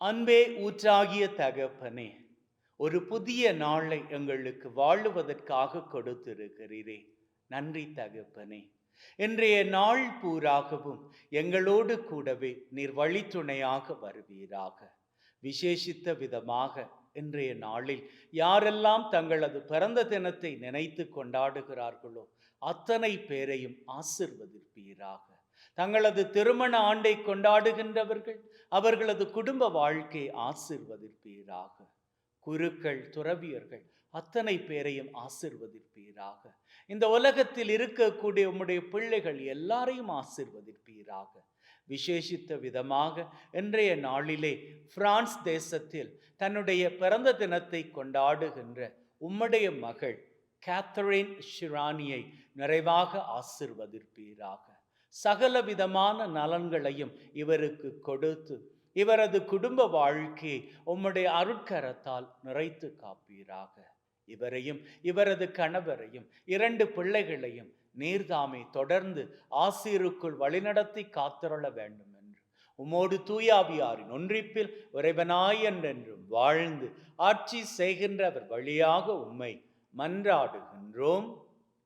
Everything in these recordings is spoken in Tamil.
அன்பே ஊற்றாகிய தகப்பனே ஒரு புதிய நாளை எங்களுக்கு வாழுவதற்காக கொடுத்திருக்கிறீரே. நன்றி தகப்பனே. இன்றைய நாள் பூராகவும் எங்களோடு கூடவே நீர் வழித்துணையாக வருவீராக. விசேஷித்த விதமாக இன்றைய நாளில் யாரெல்லாம் தங்களது பிறந்த தினத்தை நினைத்து கொண்டாடுகிறார்களோ அத்தனை பேரையும் ஆசிர்வதிப்பீராக. தங்களது திருமண ஆண்டை கொண்டாடுகின்றவர்கள் அவர்களது குடும்ப வாழ்க்கையை ஆசிர்வதிப்பீராக. குருக்கள் துறவியர்கள் அத்தனை பேரையும் ஆசிர்வதிப்பீராக. இந்த உலகத்தில் இருக்கக்கூடிய உம்முடைய பிள்ளைகள் எல்லாரையும் ஆசிர்வதிப்பீராக. விசேஷித்த விதமாக இன்றைய நாளிலே பிரான்ஸ் தேசத்தில் தன்னுடைய பிறந்த தினத்தை கொண்டாடுகின்ற உம்முடைய மகள் கேத்தரின் ஷிரானியை நிறைவாக ஆசிர்வதிப்பீராக. சகல விதமான நலன்களையும் இவருக்கு கொடுத்து இவரது குடும்ப வாழ்க்கை உம்முடைய அருட்கரத்தால் நிறைத்து காப்பீராக. இவரையும் இவரது கணவரையும் இரண்டு பிள்ளைகளையும் நீர்தாமை தொடர்ந்து ஆசிரியருக்குள் வழிநடத்தி காத்திரள வேண்டும் என்று உமோடு தூயாவியாரின் ஒன்றிப்பில் உறைவனாயன்றென்றும் வாழ்ந்து ஆட்சி செய்கின்றவர் வழியாக உம்மை மன்றாடுகின்றோம்.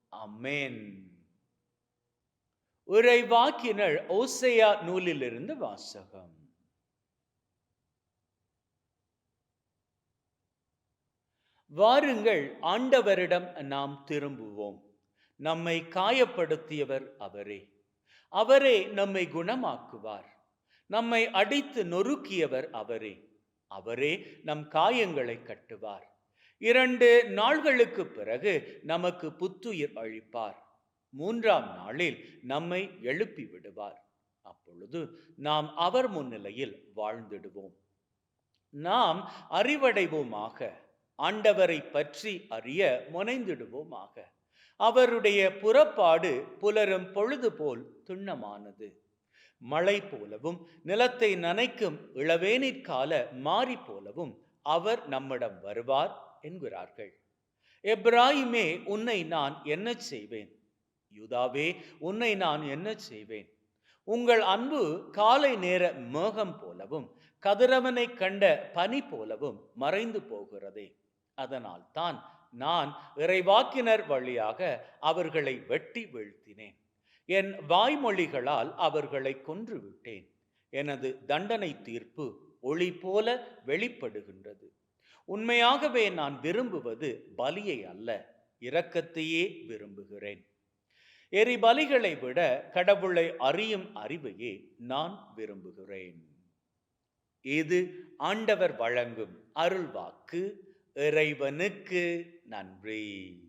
அம்மேன். உரைவாக்கினர் ஓசையா நூலிலிருந்து வாசகம். வாருங்கள் ஆண்டவரிடம் நாம் திரும்புவோம். நம்மை காயப்படுத்தியவர் அவரே. அவரே நம்மை குணமாக்குவார். நம்மை அடித்து நொறுக்கியவர் அவரே. அவரே நம் காயங்களை கட்டுவார். இரண்டு நாள்களுக்கு பிறகு நமக்கு புத்துயிர் அளிப்பார். மூன்றாம் நாளில் நம்மை எழுப்பி விடுவார். அப்பொழுது நாம் அவர் முன்னிலையில் வாழ்ந்திடுவோம். நாம் அறிவடைவோமாக ஆண்டவரை பற்றி அறிய முனைந்திடுவோமாக. அவருடைய புறப்பாடு புலரும் பொழுது போல் துண்ணமானது. மழை போலவும் நிலத்தை நனைக்கும் இளவேனிற்கால மாறி போலவும் அவர் நம்மிடம் வருவார் என்கிறார்கள். எப்ராஹிமே உன்னை நான் என்ன செய்வேன்? யூதாவே உன்னை நான் என்ன செய்வேன்? உங்கள் அன்பு காலை நேர மேகம் போலவும் கதிரவனை கண்ட பனி போலவும் மறைந்து போகிறதே. அதனால் தான் நான் இறைவாக்கினர் வழியாக அவர்களை வெட்டி வீழ்த்தினேன். என் வாய்மொழிகளால் அவர்களை கொன்றுவிட்டேன் எனது தண்டனை தீர்ப்பு ஒளி போல வெளிப்படுகின்றது. உண்மையாகவே நான் விரும்புவது பலியை அல்ல இரக்கத்தையே விரும்புகிறேன். எரிபலிகளை விட கடவுளை அறியும் அறிவையே நான் விரும்புகிறேன். இது ஆண்டவர் வழங்கும் அருள்வாக்கு. இறைவனுக்கு நன்றி.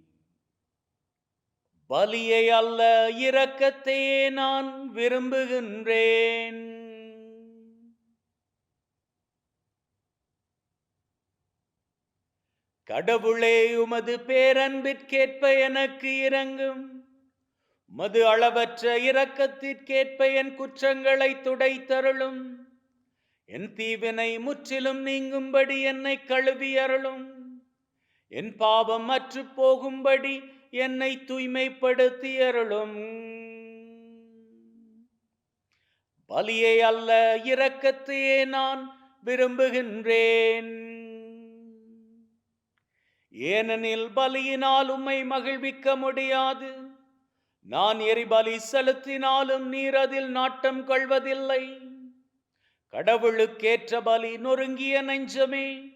பலியை அல்ல இரக்கத்தையே நான் விரும்புகின்றேன். கடவுளே உமது பேரன்பிற்கேற்ப எனக்கு இறங்கும் மது அளவற்ற இரக்கத்திற்கேற்ப என் குற்றங்களை துடைத்தருளும். என் தீவினை முற்றிலும் நீங்கும்படி என்னை கழுவி அருளும் என் பாவம் அற்று போகும்படி என்னை தூய்மைப்படுத்தி அருளும் பலியை அல்ல இரக்கத்தையே நான் விரும்புகின்றேன். ஏனெனில் பலியினால் உம்மை மகிழ்விக்க முடியாது. நான் எரிபலி செலுத்தினாலும் நீர் அதில் நாட்டம் கொள்வதில்லை. கடவுளுக்கேற்ற பலி நொறுங்கிய நெஞ்சமே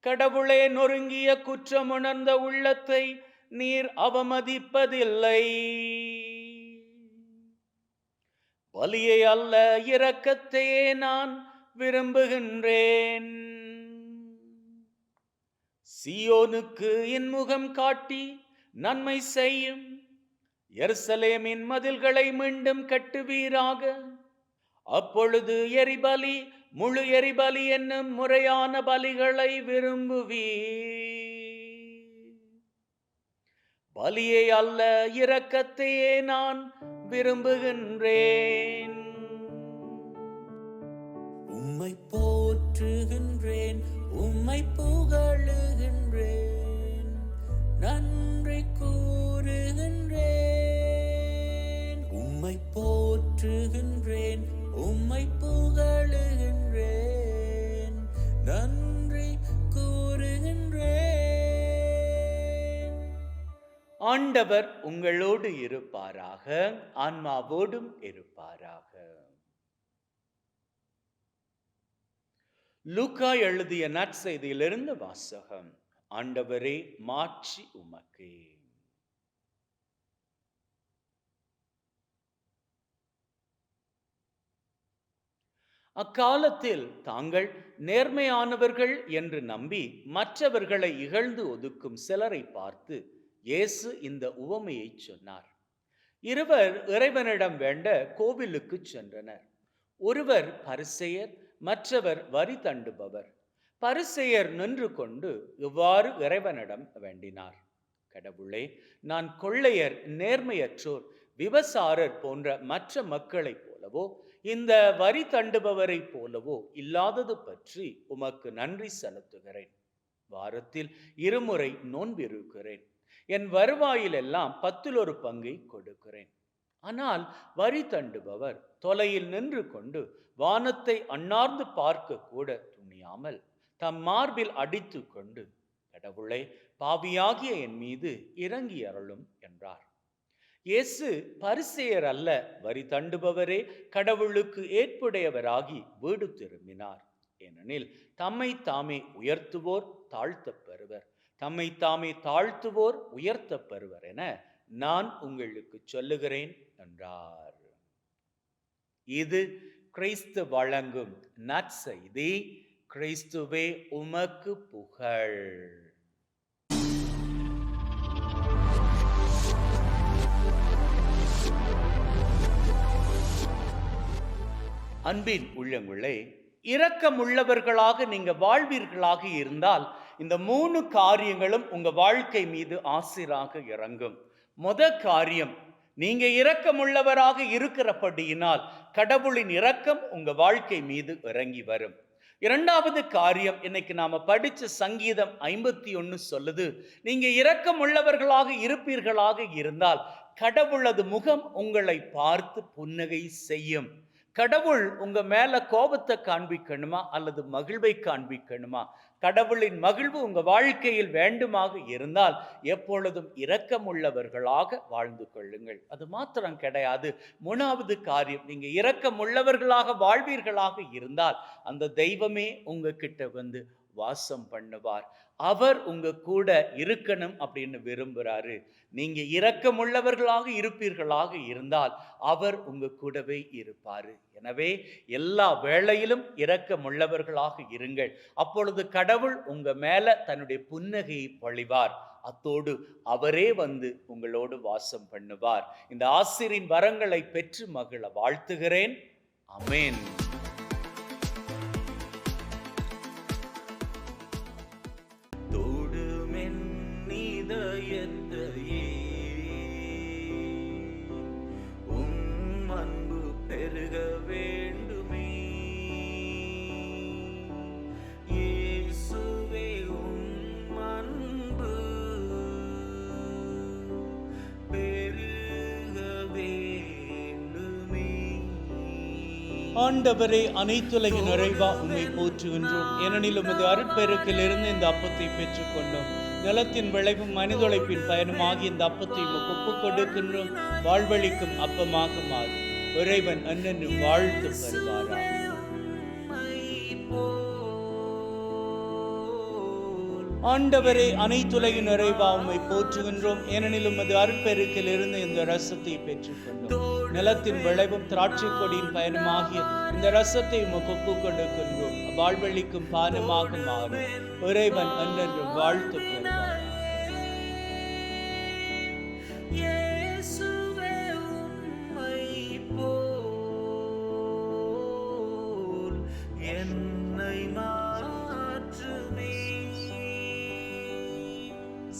கடவுளே நொறுங்கிய குற்றமுணர்ந்த உள்ளத்தை நீர் அவமதிப்பதில்லை. பலியை அல்ல இரக்கத்தையே நான் விரும்புகின்றேன். சியோனுக்கு இன்முகம் காட்டி நன்மை செய்யும் எர்சலேமின் மதில்களை மீண்டும் கட்டுவீராக. அப்பொழுது எரிபலி முழு எரிபலி என்னும் முறையான பலிகளை விரும்புவீ பலியை அல்ல இரக்கத்தையே நான் விரும்புகின்றேன். உம்மை போற்றுகின்றேன் உம்மை புகழுகின்றேன். நன்றி கூ உம்மை போற்றுகின்றேன் உம்மை புகழுகின்றேன் நன்றி கூறுகின்றேன். ஆண்டவர் உங்களோடு இருப்பாராக ஆன்மாவோடும் இருப்பாராக. லூக்கா எழுதிய நற்செய்தியிலிருந்து வாசகம் ஆண்டவரே மாட்சி உமக்கே. அக்காலத்தில் தாங்கள் நேர்மையானவர்கள் என்று நம்பி மற்றவர்களை இகழ்ந்து ஒதுக்கும் சிலரை பார்த்து இயேசு இந்த உவமையை சொன்னார். இருவர் இறைவனிடம் வேண்ட கோவிலுக்கு சென்றனர். ஒருவர் பரிசெயர் மற்றவர் வரி தண்டுபவர். பரிசெயர் நின்று கொண்டு இவ்வாறு இறைவனிடம் வேண்டினார். கடவுளே நான் கொள்ளையர் நேர்மையற்றோர் விபசாரர் போன்ற மற்ற மக்களைப் போலவோ இந்த வரி தண்டுபவரைப் போலவோ இல்லாதது பற்றி உமக்கு நன்றி செலுத்துகிறேன். வாரத்தில் இருமுறை நோன்பிருக்கிறேன். என் வருவாயிலெல்லாம் பத்தில் ஒரு பங்கை கொடுக்கிறேன். ஆனால் வரி தண்டுபவர் தொலையில் நின்று கொண்டு வானத்தை அண்ணார்ந்து பார்க்க கூட துணியாமல் தம் மார்பில் அடித்து கொண்டு கடவுளை பாவியாகிய என் மீது இறங்கி அருளும் என்றார். இயேசு பரிசெயர் அல்ல வரி தண்டுபவரே கடவுளுக்கு ஏற்புடையவராகி வீடு திரும்பினார். ஏனெனில் தம்மை தாமே உயர்த்துவோர் தாழ்த்தப் பெறுவர். தம்மை தாமே தாழ்த்துவோர் உயர்த்தப் பெறுவர் என நான் உங்களுக்கு சொல்லுகிறேன் என்றார். இது கிறிஸ்து வழங்கும் நற்செய்தி. கிறிஸ்துவே உமக்கு புகழ். அன்பின் உள்ளங்களே இரக்கமுள்ளவர்களாக நீங்க வாழ்வீர்களாக இருந்தால் இந்த மூணு காரியங்களும் உங்க வாழ்க்கை மீது ஆசிராக இறங்கும். முத காரியம் நீங்க இரக்கமுள்ளவராக இருக்கிறபடியினால் கடவுளின் இரக்கம் உங்க வாழ்க்கை மீது இறங்கி வரும். இரண்டாவது காரியம் இன்னைக்கு நாம படிச்ச சங்கீதம் ஐம்பத்தி ஒன்று சொல்லுது நீங்க இரக்கமுள்ளவர்களாக இருப்பீர்களாக இருந்தால் கடவுளது முகம் உங்களை பார்த்து புன்னகை செய்யும். கடவுள் உங்க மேல கோபத்தை காண்பிக்கணுமா அல்லது மகிழ்வை காண்பிக்கணுமா? கடவுளின் மகிழ்வு உங்க வாழ்க்கையில் வேண்டுமாக இருந்தால் எப்பொழுதும் இரக்கமுள்ளவர்களாக வாழ்ந்து கொள்ளுங்கள். அது மாத்திரம் கிடையாது. மூணாவது காரியம் நீங்க இரக்கமுள்ளவர்களாக வாழ்வீர்களாக இருந்தால் அந்த தெய்வமே உங்ககிட்ட வந்து வாசம் பண்ணுவார். அவர் உங்க கூட இருக்கணும் அப்படின்னு விரும்புகிறாரு நீங்க இரக்கமுள்ளவர்களாக இருப்பீர்களாக இருந்தால் அவர் உங்க கூடவே இருப்பார். எனவே எல்லா வேளையிலும் இரக்கமுள்ளவர்களாக இருங்கள். அப்பொழுது கடவுள் உங்க மேல தன்னுடைய புன்னகையை பொழிவார். அத்தோடு அவரே வந்து உங்களோடு வாசம் பண்ணுவார். இந்த ஆசிரியின் வரங்களை பெற்று மகிழ வாழ்த்துகிறேன். அமேன். ஆண்டவரே அனைத்துலக நிறைவா உண்மை போற்றுகின்றோம். ஏனெனில் உமது அருட்பெருக்கில் இருந்து இந்த அப்பத்தை பெற்றுக்கொண்டோம். நிலத்தின் விளைவும் மனிதொழைப்பின் பயனுமாகி இந்த அப்பத்தை உமக்கு ஒப்புக் கொடுக்கின்றோம் வாழ்வழிக்கும் அப்பமாக மாறும். இறைவன் அன்னன்று வாழ்த்து பெறுவாரா ஆண்டவரே அனைத்துலகின் நிறைவா உண்மை போற்றுகின்றோம். ஏனெனில் உமது அருட்பெருக்கில் இருந்து இந்த ரசத்தை பெற்றுக்கொண்டோம். நிலத்தின் விளைவும் திராட்சை கொடியின் பயனுமாகிய இந்த ரசத்தை உமக்கு ஒப்புக் கொடுக்கின்றோம் வாழ்வழிக்கும் பானமாக மாறும் இறைவன் அன்றென்று வாழ்த்து பெறுவார் இயேசுவே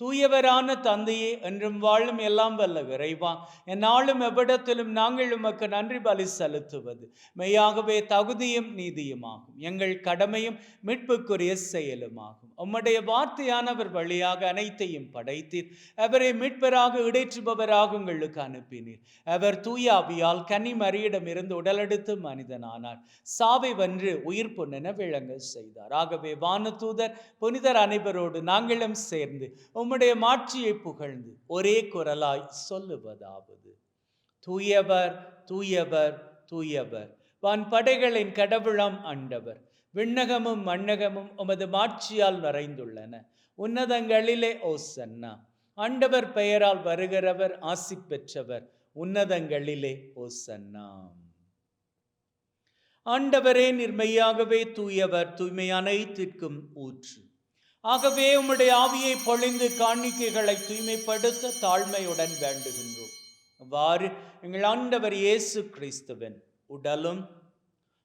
தூயவரான தந்தையே என்றும் வாழும் எல்லாம் வல்ல விரைவா என்னாலும் எவ்விடத்திலும் நாங்கள் உமக்கு நன்றி பலி செலுத்துவது. மெய்யாகவே தகுதியும் நீதியுமாகும். எங்கள் கடமையும் மீட்புக்குரிய செயலுமாகும். உம்முடைய வார்த்தையானவர் வழியாக அனைத்தையும் படைத்தீர். அவரை மீட்பராக இடைற்றுபவராக உங்களுக்கு அனுப்பினீர். அவர் தூயாவியால் ஆவியால் கன்னி உடலெடுத்து மனிதனானார். சாவை வென்று உயிர் பொன்னென விளங்க செய்தார். ஆகவே வானதூதர் புனிதர் அனைவரோடு நாங்களும் சேர்ந்து உம்முடைய மாட்சியை புகழ்ந்து ஒரே குரலாய் சொல்லுவதாவது. தூயவர் தூயவர் தூயவர். வான் படைகளின் கடவுளம் ஆண்டவர் விண்ணகமும் மண்ணகமும் உமது மாட்சியால் நிறைந்துள்ளன. உன்னதங்களிலே ஓசன்னா ஆண்டவர் பெயரால் வருகிறவர் ஆசி பெற்றவர் உன்னதங்களிலே ஓசன்னா ஆண்டவரே நிர்மையாகவே தூயவர் தூய்மை அனைத்திற்கும் ஊற்று. ஆகவே உம்முடைய ஆவியை பொழிந்து காணிக்கைகளை தூய்மைப்படுத்த தாழ்மையுடன் வேண்டுகின்றோம். அவ்வாறு எங்கள் ஆண்டவர் இயேசு கிறிஸ்துவன் உடலும்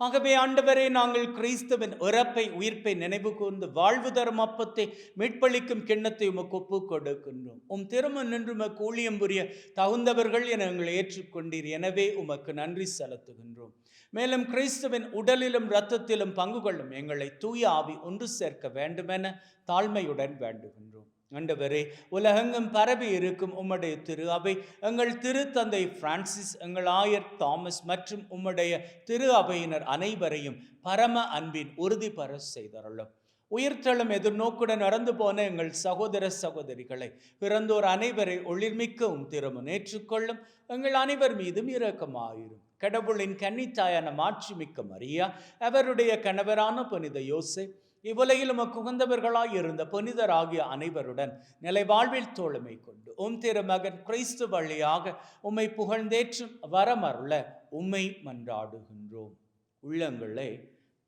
ஆகவே ஆண்டவரே நாங்கள் கிறிஸ்துவின் இறப்பை உயிர்ப்பை நினைவு கூர்ந்து வாழ்வு தரும் அப்பத்தை மீட்பளிக்கும் கிண்ணத்தை உமக்கு ஒப்பு கொடுக்கின்றோம் உம் திருமண் நின்று உமக்கு ஊழியம் புரிய தகுந்தவர்கள் என எங்களை ஏற்றுக்கொண்டீர். எனவே உமக்கு நன்றி செலுத்துகின்றோம். மேலும் கிறிஸ்துவின் உடலிலும் இரத்தத்திலும் பங்கு கொள்ளும் எங்களை தூய ஆவி ஒன்று சேர்க்க வேண்டுமென தாழ்மையுடன் வேண்டுகின்றோம். ஆண்டவரே உலகெங்கும் பரவி இருக்கும் உம்முடைய திரு அவை எங்கள் திருத்தந்தை பிரான்சிஸ் எங்கள் ஆயர் தாமஸ் மற்றும் உம்முடைய திரு அவையினர் அனைவரையும் பரம அன்பின் உறுதி பர செய்தருளும். உயிர்த்தளம் எதிர்நோக்குடன் நடந்து போன எங்கள் சகோதர சகோதரிகளை பிறந்தோர் அனைவரை ஒளிர்மிக்கவும் திறமும் ஏற்றுக்கொள்ளும். எங்கள் அனைவர் மீதும் இரக்கமாயிரும். கடவுளின் கன்னித்தாயான மாட்சிமிக்க மரியா அவருடைய கணவரான புனித யோசை இவ்வுலகில் உமக்கு உகந்தவர்களாய் இருந்த புனிதராகிய அனைவருடன் நிலை வாழ்வில் தோழமை கொண்டு உம் திருமகன் கிறிஸ்து வழியாக உம்மை புகழ்ந்தேற்றும் வரமருள உம்மை மன்றாடுகின்றோம். உள்ளங்களே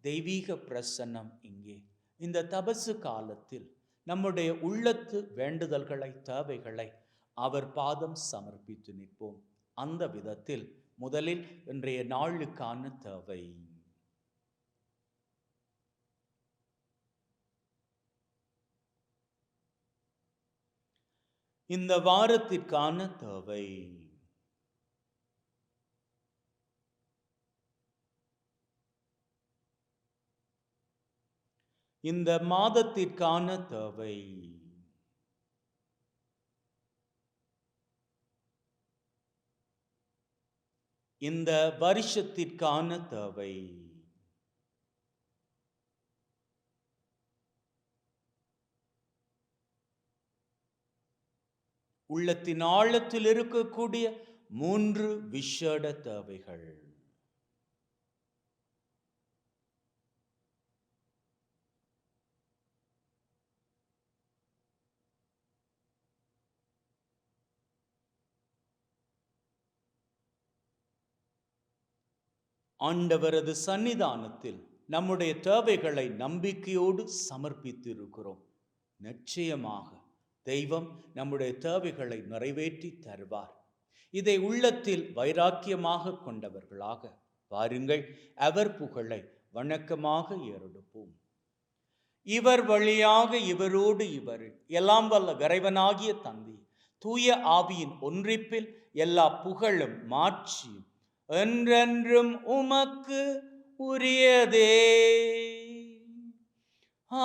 தெய்வீக பிரசன்னம் இங்கே. இந்த தபசு காலத்தில் நம்முடைய உள்ளத்து வேண்டுதல்களை தேவைகளை அவர் பாதம் சமர்ப்பித்து நிற்போம். அந்த விதத்தில் முதலில் இன்றைய நாளுக்கான தேவை. இந்த வாரத்திற்கான தேவை. இந்த மாதத்திற்கான தேவை. இந்த வருஷத்திற்கான தேவை. உள்ளத்தின் ஆழத்தில் இருக்கக்கூடிய மூன்று விஷட தேவைகள். ஆண்டவரது சன்னிதானத்தில் நம்முடைய தேவைகளை நம்பிக்கையோடு சமர்ப்பித்திருக்கிறோம். நிச்சயமாக தெய்வம் நம்முடைய தேவைகளை நிறைவேற்றி தருவார். இதை உள்ளத்தில் வைராக்கியமாக கொண்டவர்களாக பாருங்கள் அவர் புகழை வணக்கமாக ஏறெடுப்போம். இவர் வழியாக இவரோடு இவர் எல்லாம் வல்ல இறைவனாகிய தந்தை தூய ஆவியின் ஒன்றிப்பில் எல்லா புகழும் மாட்சியும் என்றென்றும் உமக்கு உரியதே. ஆ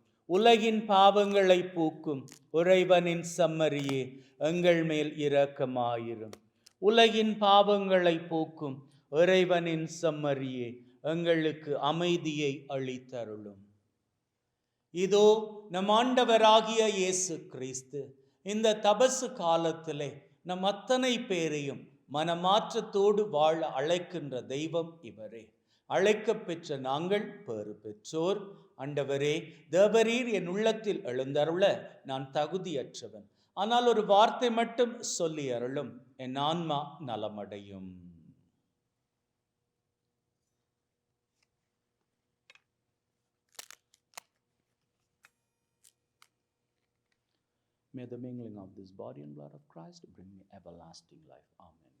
உலகின் பாவங்களை பூக்கும் உறைவனின் சம்மரியே எங்கள் மேல் இரக்கமாயிரும். உலகின் பாவங்களை போக்கும் இறைவனின் சம்மரியே எங்களுக்கு அமைதியை அளித்தருளும். இதோ நம் ஆண்டவராகிய இயேசு கிறிஸ்து இந்த தபசு காலத்திலே நம் அத்தனை பேரையும் மனமாற்றத்தோடு வாழ அழைக்கின்ற தெய்வம் இவரே. அழைக்கப் பெற்ற நாங்கள் பேறு பெற்றோர் அண்டவரே தேவரீர் என் உள்ளத்தில் எழுந்தருள நான் தகுதியற்றவன் ஆனால் ஒரு வார்த்தை மட்டும் சொல்லி அருளும் என் ஆன்மா நலமடையும் May the mingling of this body and blood of Christ bring me everlasting life. Amen.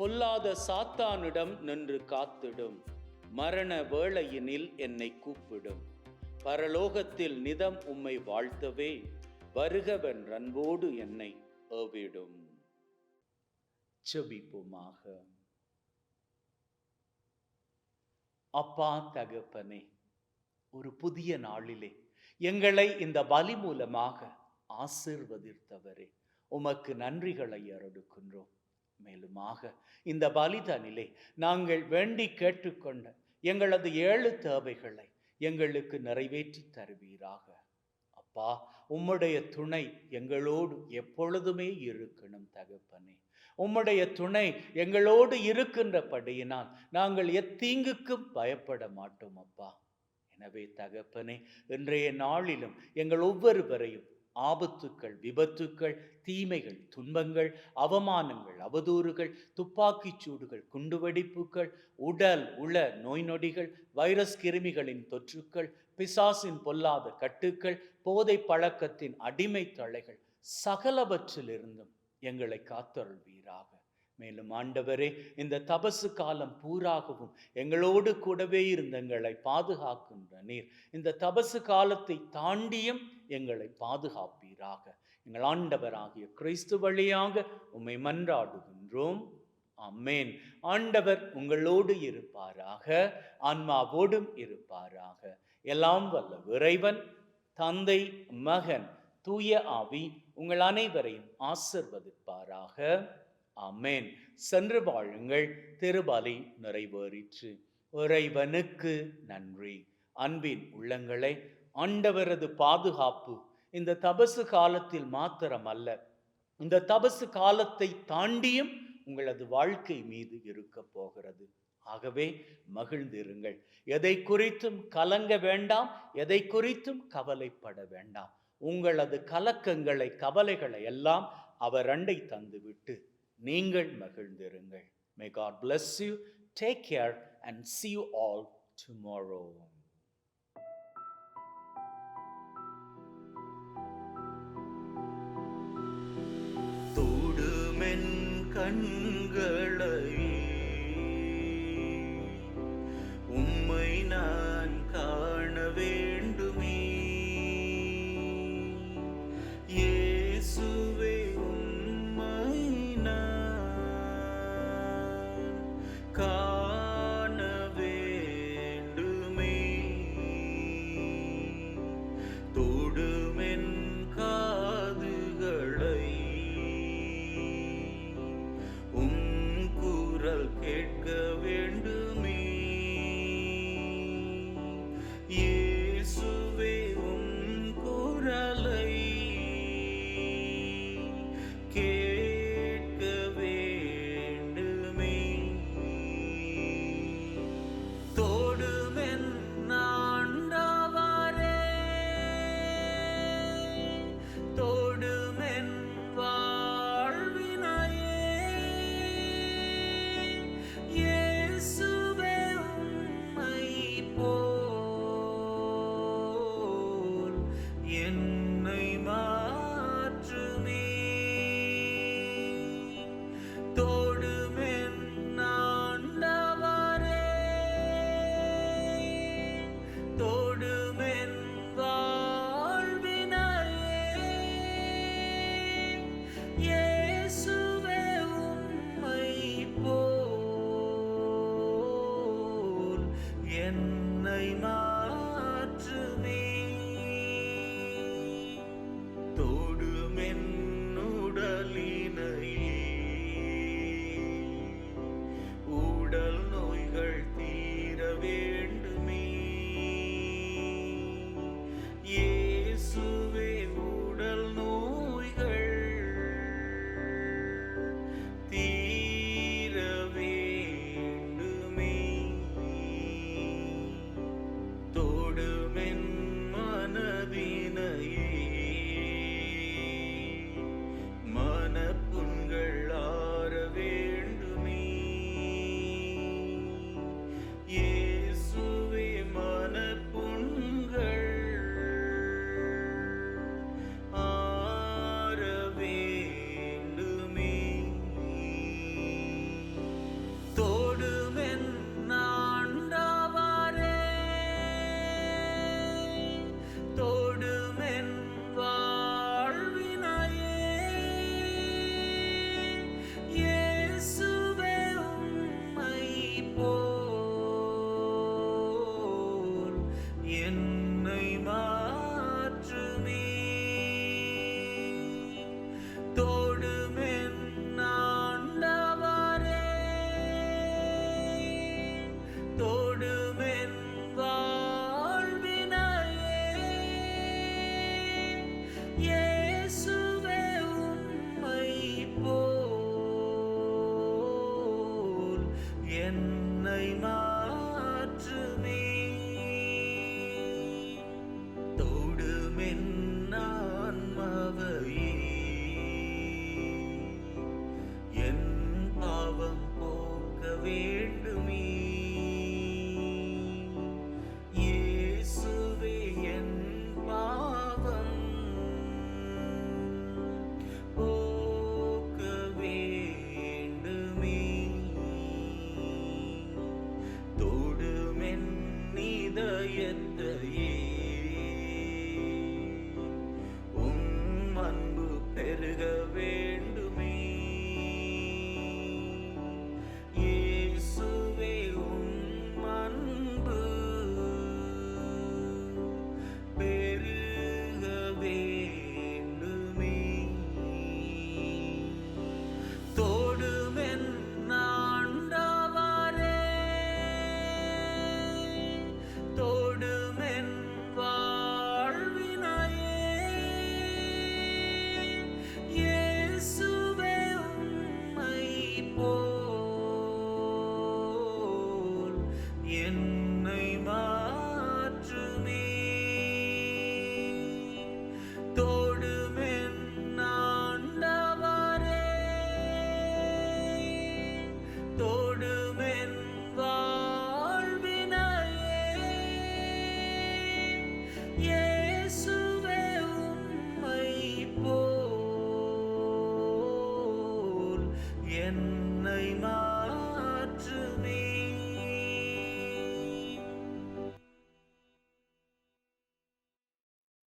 பொல்லாத சாத்தானிடம் நின்று காத்திடும். மரண வேளையினில் என்னை கூப்பிடும். பரலோகத்தில் நிதம் உம்மை வாழ்த்தவே வருகவன் அன்போடு என்னை ஏவிடும். செபிப்புமாக அப்பா தகப்பனே ஒரு புதிய நாளிலே எங்களை இந்த பலி மூலமாக ஆசிர்வதித்தவரே. உமக்கு நன்றிகளை அருடுக்கின்றோம் மேலுமாக இந்த பலிதானிலே நாங்கள் வேண்டி கேட்டுக்கொண்ட எங்களது ஏழு தேவைகளை எங்களுக்கு நிறைவேற்றி தருவீராக. அப்பா உம்முடைய துணை எங்களோடு எப்பொழுதுமே இருக்கணும் தகப்பனே. உம்முடைய துணை எங்களோடு இருக்கின்றபடியினால் நாங்கள் எத்தீங்குக்கும் பயப்பட மாட்டோம் அப்பா. எனவே தகப்பனே இன்றைய நாளிலும் எங்கள் ஒவ்வொருவரையும் ஆபத்துக்கள் விபத்துக்கள் தீமைகள் துன்பங்கள் அவமானங்கள் அவதூறுகள் துப்பாக்கிச் சூடுகள் குண்டுவெடிப்புகள் உடல் உள நோய் நொடிகள் வைரஸ் கிருமிகளின் தொற்றுக்கள் பிசாசின் பொல்லாத கட்டுக்கள் போதை பழக்கத்தின் அடிமை தலைகள் சகலவற்றிலிருந்தும் எங்களை காத்தருள்வீராக. மேலும் ஆண்டவரே இந்த தபசு காலம் பூராகவும் எங்களோடு கூடவே இருந்த எங்களை பாதுகாக்கின்ற நீர். இந்த தபசு காலத்தை தாண்டியும் எங்களை பாதுகாப்பீராக. எங்கள் ஆண்டவராகிய கிறிஸ்து வழியாக உம்மை மன்றாடுகின்றோம். அம்மேன் ஆண்டவர் உங்களோடு இருப்பாராக ஆன்மாவோடும் இருப்பாராக. எல்லாம் வல்ல இறைவன் தந்தை மகன் தூய ஆவி உங்கள் அனைவரையும் ஆசிர்வதிப்பாராக. அம்மேன் சென்று வாழுங்கள் திருபலி நிறைவேறிற்று. இறைவனுக்கு நன்றி. அன்பின் உள்ளங்களை ஆண்டவரது பாதுகாப்பு இந்த தபசு காலத்தில் மாத்திரமல்ல இந்த தபசு காலத்தை தாண்டியும் உங்களது வாழ்க்கை மீது இருக்க போகிறது. ஆகவே மகிழ்ந்திருங்கள். எதை குறித்தும் கலங்க வேண்டாம் எதை குறித்தும் கவலைப்பட வேண்டாம். உங்களது கலக்கங்களை கவலைகளை எல்லாம் அவர் அண்டை தந்துவிட்டு நீங்கள் மகிழ்ந்திருங்கள் may God bless you take care and see you all tomorrow